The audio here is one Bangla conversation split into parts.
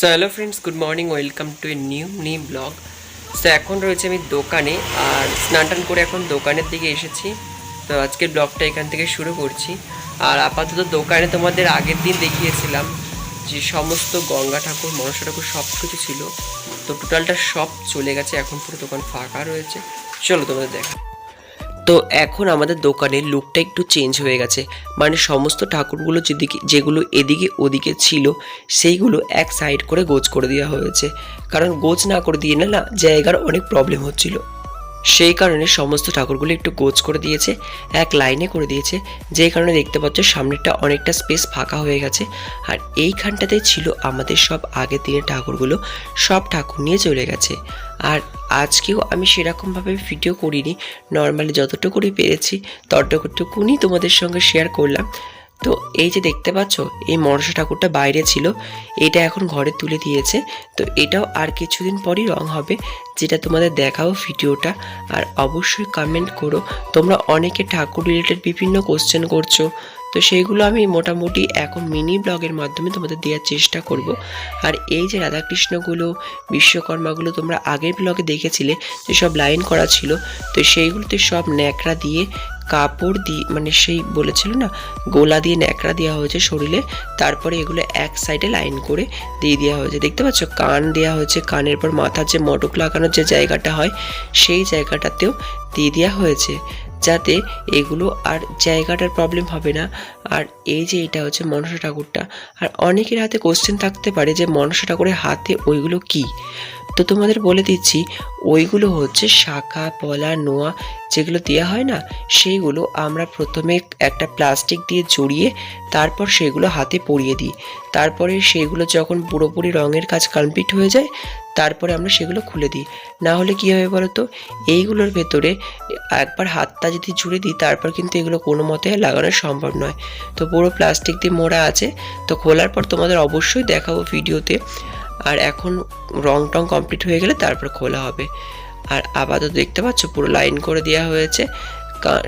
So hello friends good morning welcome to a new new blog so এখন রয়েছে আমি দোকানে, আর স্নান টান করে এখন দোকানের দিকে এসেছি। তো আজকের ব্লগটা এখান থেকে শুরু করছি। আর আপাতত দোকানে তোমাদের আগের দিন দেখিয়েছিলাম যে সমস্ত গঙ্গা ঠাকুর, মনসা ঠাকুর সব কিছু ছিল। তো টোটালটা সব চলে গেছে, এখন পুরো দোকান ফাঁকা রয়েছে। চলো তোমাদের দেখা তো এখন আমাদের দোকানের লুকটা একটু চেঞ্জ হয়ে গেছে। মানে সমস্ত ঠাকুরগুলো যেদিকে, যেগুলো এদিকে ওদিকে ছিল, সেইগুলো এক সাইড করে গোছ করে দেওয়া হয়েছে। কারণ গোছ না করে দিয়ে না না, জায়গার অনেক প্রবলেম হচ্ছিল। সেই কারণে সমস্ত ঠাকুরগুলো একটু গোছ করে দিয়েছে, এক লাইনে করে দিয়েছে। যেই কারণে দেখতে পাচ্ছ সামনেরটা অনেকটা স্পেস ফাঁকা হয়ে গেছে। আর এইখানটাতেই ছিল আমাদের সব আগের দিনের ঠাকুরগুলো। সব ঠাকুর নিয়ে চলে গেছে। আর আজকেও আমি সেরকমভাবে ভিডিও করিনি। নর্মালি যতটুকুনি পেরেছি ততটুকুনি তোমাদের সঙ্গে শেয়ার করলাম। তো এই যে দেখতে পাচ্ছ, এই মনসা ঠাকুরটা বাইরে ছিল, এটা এখন ঘরে তুলে দিয়েছে। তো এটাও আর কিছুদিন পরই রং হবে, যেটা তোমাদের দেখাও ভিডিওটা। আর অবশ্যই কমেন্ট করো, তোমরা অনেকে ঠাকুর রিলেটেড বিভিন্ন কোশ্চেন করছ। তো সেইগুলো আমি মোটামুটি এখন মিনি ব্লগের মাধ্যমে তোমাদের দেওয়ার চেষ্টা করব। আর এই যে রাধাকৃষ্ণগুলো, বিশ্বকর্মাগুলো তোমরা আগের ব্লগে দেখেছিলে যে সব লাইন করা ছিল, তো সেইগুলোতে সব ন্যাকড়া দিয়ে কাপড় দিয়ে মানে সেই বলেছিল না, গোলা দিয়ে ন্যাকড়া দেওয়া হয়েছে শরীরে, তারপরে এগুলো এক সাইডে লাইন করে দিয়ে দেওয়া হয়েছে। দেখতে পাচ্ছ? কান দেওয়া হয়েছে, কানের পর মাথার যে মটক লাগানোর যে জায়গাটা হয়, সেই জায়গাটাতেও দিয়ে দেওয়া হয়েছে, যাতে এগুলো আর জায়গাটার প্রবলেম হবে না। আর এই যে এটা হচ্ছে মনসা ঠাকুরটা। আর অনেকের হাতে কোশ্চেন থাকতে পারে যে মনসা ঠাকুরের হাতে ওইগুলো কি? তো তোমাদের বলে দিচ্ছি, ওইগুলো হচ্ছে শাখা, পলা, নোয়া যেগুলো দেওয়া হয় না, সেইগুলো আমরা প্রথমে একটা প্লাস্টিক দিয়ে জড়িয়ে তারপর সেগুলো হাতে পরিয়ে দিই। তারপরে সেগুলো যখন পুরোপুরি রঙের কাজ কমপ্লিট হয়ে যায়, তারপরে আমরা সেগুলো খুলে দিই। না হলে কী হবে বলো তো? এইগুলোর ভেতরে একবার হাতটা যদি জুড়ে দিই, তারপর কিন্তু এগুলো কোনো মতে লাগানো সম্ভব নয়। তো পুরো প্লাস্টিক দিয়ে মোড়া আছে, তো খোলার পর তোমাদের অবশ্যই দেখাবো ভিডিওতে। আর এখন রং টং কমপ্লিট হয়ে গেলে তারপর খোলা হবে। আর আপাতত দেখতে পাচ্ছ পুরো লাইন করে দেওয়া হয়েছে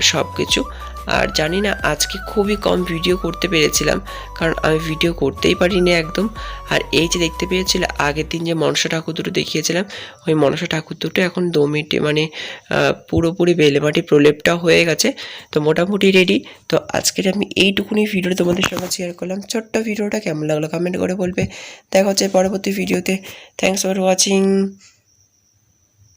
সব কিছু আর জানি না, আজকে খুবই কম ভিডিও করতে পেরেছিলাম, কারণ আমি ভিডিও করতেই পারিনি একদম। আর এই যে দেখতে পেয়েছিলে, আগের দিন যে মনসা ঠাকুর দুটো দেখিয়েছিলাম, ওই মনসা ঠাকুর দুটো এখন দো মিনিটে মানে পুরোপুরি বেলেমাটি প্রলেপটা হয়ে গেছে, তো মোটামুটি রেডি তো আজকের আমি এইটুকুনি ভিডিও তোমাদের সঙ্গে শেয়ার করলাম। ছোট্ট ভিডিওটা কেমন লাগল কমেন্ট করে বলবে। দেখা হচ্ছে পরবর্তী ভিডিওতে থ্যাংকস ফর ওয়াচিং